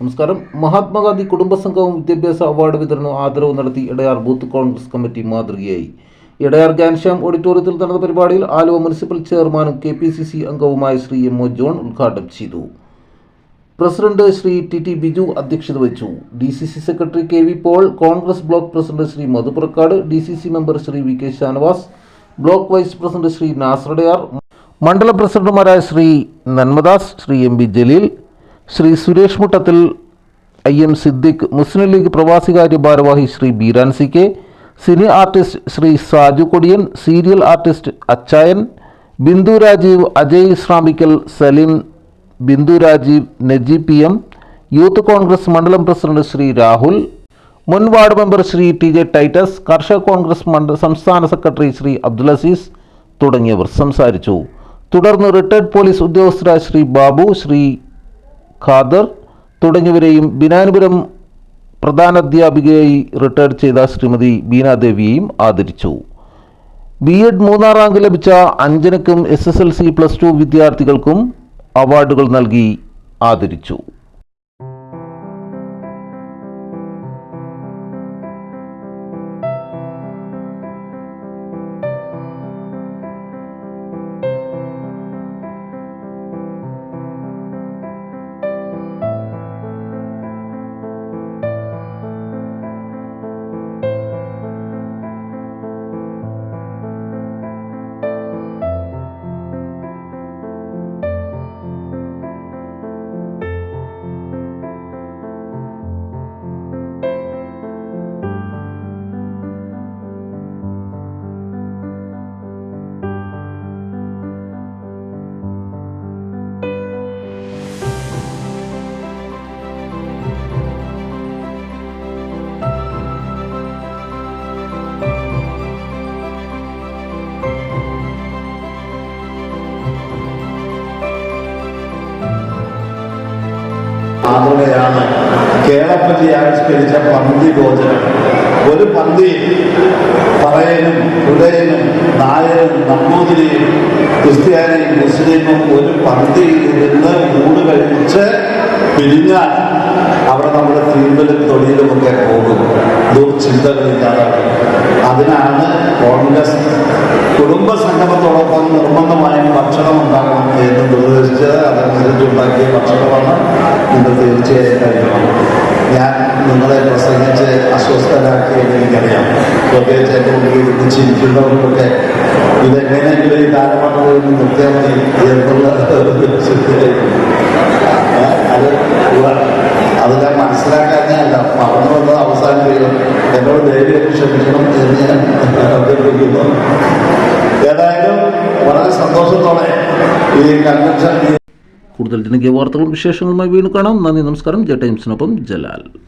നമസ്കാരം. മഹാത്മാഗാന്ധി കുടുംബസംഘവും വിദ്യാഭ്യാസ അവാർഡ് വിതരണവും ആദരവ് നടത്തി ഇടയാർ ബൂത്ത് കോൺഗ്രസ് കമ്മിറ്റി മാതൃകയായി. ഇടയാർ ഗാൻഷ്യാം ഓഡിറ്റോറിയത്തിൽ നടന്ന പരിപാടിയിൽ ആലുവ മുനിസിപ്പൽ ചെയർമാനും കെ പി സി സി അംഗവുമായ ശ്രീ എം ഒ ജോൺ ഉദ്ഘാടനം ചെയ്തു. President Shri T T Biju അധ്യക്ഷത വഹിച്ചു. D C C secretary K V Paul Congress block president Shri Madhupurakkad D C C member Shri V K Shanavas block vice president Shri നാസറടയാർ മണ്ഡല പ്രസിഡന്റുമാരായ Shri Nanmadas Shri M B Jaleel Shri Suresh Muttathil I M Siddique Muslim League പ്രവാസികാര്യ ഭാരവാഹി Shri Beeran C K cine artist Shri Saju Kodiyan serial artist Achayan Bindu Rajeev Ajay ഇസ്ലാമിക്കൽ Saleem Bindu Rajeev Naji P M youth Congress മണ്ഡലം president Shri Rahul മുൻ ward member Shri T J Titus കർഷക കോൺഗ്രസ് മണ്ഡല സംസ്ഥാന secretary Shri Abdul Azeez തുടങ്ങിയവർ സംസാരിച്ചു. തുടർന്ന് retired police ഉദ്യോഗസ്ഥരായ ശ്രീ ബാബു ശ്രീ ഖാദർ തുടങ്ങിയവരെയും ബിനാനുപുരം പ്രധാനാധ്യാപികയായി റിട്ടയർ ചെയ്ത ശ്രീമതി ബീനാദേവിയെയും ആദരിച്ചു. ബി എഡ് മൂന്നാം റാങ്ക് ലഭിച്ച അഞ്ജനക്കും S S L C plus two വിദ്യാർത്ഥികൾക്കും അവാർഡുകൾ നൽകി ആദരിച്ചു. മാതൃകയാണ് കേളപ്പറ്റി ആവിഷ്കരിച്ച പന്തി ഗോചരം ഒരു പന്തി പറയനും ഉടയനും നായനും നമ്പൂതിരിയും ക്രിസ്ത്യാനിയും മുസ്ലിമും ഒരു പന്തിയിൽ നിന്ന് ഊണ് കഴിച്ച് പിരിഞ്ഞാൽ അവിടെ നമ്മുടെ തീമ്പലും തൊഴിലുമൊക്കെ പോകും. ദുർചിന്തകളില്ലാതെ അതിനാണ് കോൺഗ്രസ്. കുടുംബ സംഗമത്തോടൊപ്പം ഞാൻ നിങ്ങളെ പ്രസംഗിച്ച് അസ്വസ്ഥരാക്കിയെന്ന് എനിക്കറിയാം. പ്രത്യേകിച്ച് എന്റെ മുന്നിൽ ഇരുന്ന് ചിരിക്കുന്നവർക്കൊക്കെ ഇതെങ്ങനെയെങ്കിലും ഈ താരമാണെന്ന് നിർത്തിയാൽ മതി എന്നുള്ള അത് ഞാൻ മനസ്സിലാക്കാഞ്ഞല്ല പറഞ്ഞു വന്നത് അവസാനം ചെയ്യും എന്നോട് ദേവിയെ ക്ഷമിക്കണം എന്ന് ഞാൻ അഭ്യർത്ഥിക്കുന്നു. ഏതായാലും വളരെ സന്തോഷത്തോടെ ഈ കൺവെൻഷൻ കൂടുതൽ ജനകീയ വാർത്തകളും വിശേഷങ്ങളുമായി വീണ്ടും കാണാം. നന്ദി നമസ്കാരം. ജെ ടൈംസിനൊപ്പം ജലാൽ.